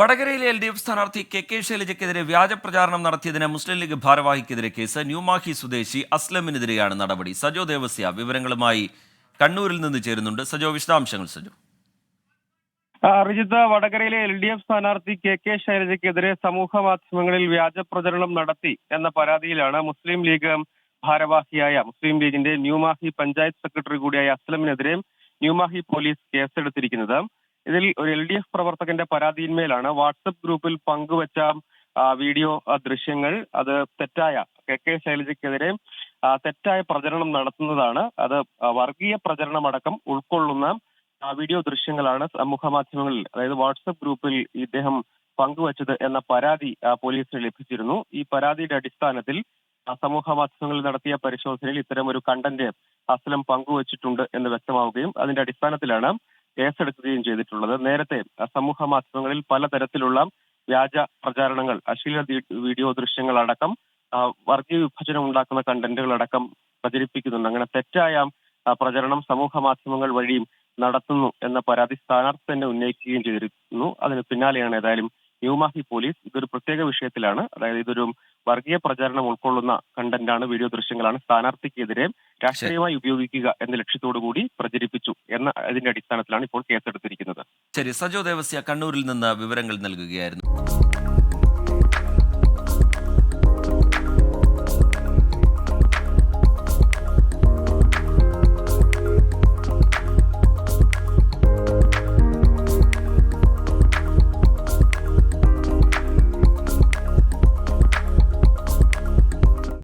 വടകരയിലെ L D F സ്ഥാനാർത്ഥി K K ശൈലജയ്ക്കെതിരെ വ്യാജ പ്രചാരണം നടത്തിയതിന് മുസ്ലിം ലീഗ് ഭാരവാഹിക്കെതിരെ കേസ് ന്യൂമാഹി സ്വദേശി അസ്ലമിനെതിരെയാണ് നടപടി. സജോ ദേവസ്യ വിവരങ്ങളുമായി കണ്ണൂരിൽ നിന്ന് ചേരുന്നുണ്ട്. സജോ വിശദാംശങ്ങൾ സജോ. റിജിത്ത് വടകരയിലെ എൽ ഡി എഫ് സ്ഥാനാർത്ഥി കെ കെ ശൈലജയ്ക്കെതിരെ സമൂഹ മാധ്യമങ്ങളിൽ വ്യാജ പ്രചരണം നടത്തി എന്ന പരാതിയിലാണ് മുസ്ലിം ലീഗ് ഭാരവാഹിയായ മുസ്ലിം ലീഗിന്റെ ന്യൂമാഹി പഞ്ചായത്ത് സെക്രട്ടറി കൂടിയായ അസ്ലമിനെതിരെ ന്യൂമാഹി പോലീസ് കേസെടുത്തിരിക്കുന്നത്. ഇതിൽ ഒരു എൽ ഡി എഫ് പ്രവർത്തകന്റെ പരാതിയിന്മേലാണ് വാട്സപ്പ് ഗ്രൂപ്പിൽ പങ്കുവച്ച വീഡിയോ ദൃശ്യങ്ങൾ അത് തെറ്റായ കെ കെ ശൈലജയ്ക്കെതിരെ തെറ്റായ പ്രചരണം നടത്തുന്നതാണ്. അത് വർഗീയ പ്രചരണമടക്കം ഉൾക്കൊള്ളുന്ന വീഡിയോ ദൃശ്യങ്ങളാണ് സമൂഹ മാധ്യമങ്ങളിൽ അതായത് വാട്സപ്പ് ഗ്രൂപ്പിൽ ഇദ്ദേഹം പങ്കുവച്ചത് എന്ന പരാതി പോലീസിന് ലഭിച്ചിരുന്നു. ഈ പരാതിയുടെ അടിസ്ഥാനത്തിൽ സമൂഹ മാധ്യമങ്ങളിൽ നടത്തിയ പരിശോധനയിൽ ഇത്തരം ഒരു കണ്ടന്റ് അസ്ലം പങ്കുവച്ചിട്ടുണ്ട് എന്ന് വ്യക്തമാവുകയും അതിന്റെ അടിസ്ഥാനത്തിലാണ് കേസെടുക്കുകയും ചെയ്തിട്ടുള്ളത്. നേരത്തെ സമൂഹ മാധ്യമങ്ങളിൽ പലതരത്തിലുള്ള വ്യാജ പ്രചാരണങ്ങൾ അശ്ലീല വീഡിയോ ദൃശ്യങ്ങൾ അടക്കം വർഗീയ വിഭജനം ഉണ്ടാക്കുന്ന കണ്ടന്റുകൾ അടക്കം പ്രചരിപ്പിക്കുന്നുണ്ട്. അങ്ങനെ തെറ്റായ പ്രചരണം സമൂഹ മാധ്യമങ്ങൾ വഴിയും നടത്തുന്നു എന്ന പരാതി സ്ഥാനാർത്ഥി തന്നെ ഉന്നയിക്കുകയും ചെയ്തിരുന്നു. അതിന് പിന്നാലെയാണ് ഏതായാലും ന്യൂമാഹി പോലീസ് ഇതൊരു പ്രത്യേക വിഷയത്തിലാണ്. അതായത് ഇതൊരു വർഗീയ പ്രചാരണം ഉൾക്കൊള്ളുന്ന കണ്ടന്റാണ് വീഡിയോ ദൃശ്യങ്ങളാണ് സ്ഥാനാർത്ഥിക്കെതിരെ രാഷ്ട്രീയമായി ഉപയോഗിക്കുക എന്ന ലക്ഷ്യത്തോടുകൂടി പ്രചരിപ്പിച്ചു എന്ന അതിന്റെ അടിസ്ഥാനത്തിലാണ് ഇപ്പോൾ കേസെടുത്തിരിക്കുന്നത്. ശരി സജോ ദേവസ്യ കണ്ണൂരിൽ നിന്ന് വിവരങ്ങൾ നൽകുകയായിരുന്നു.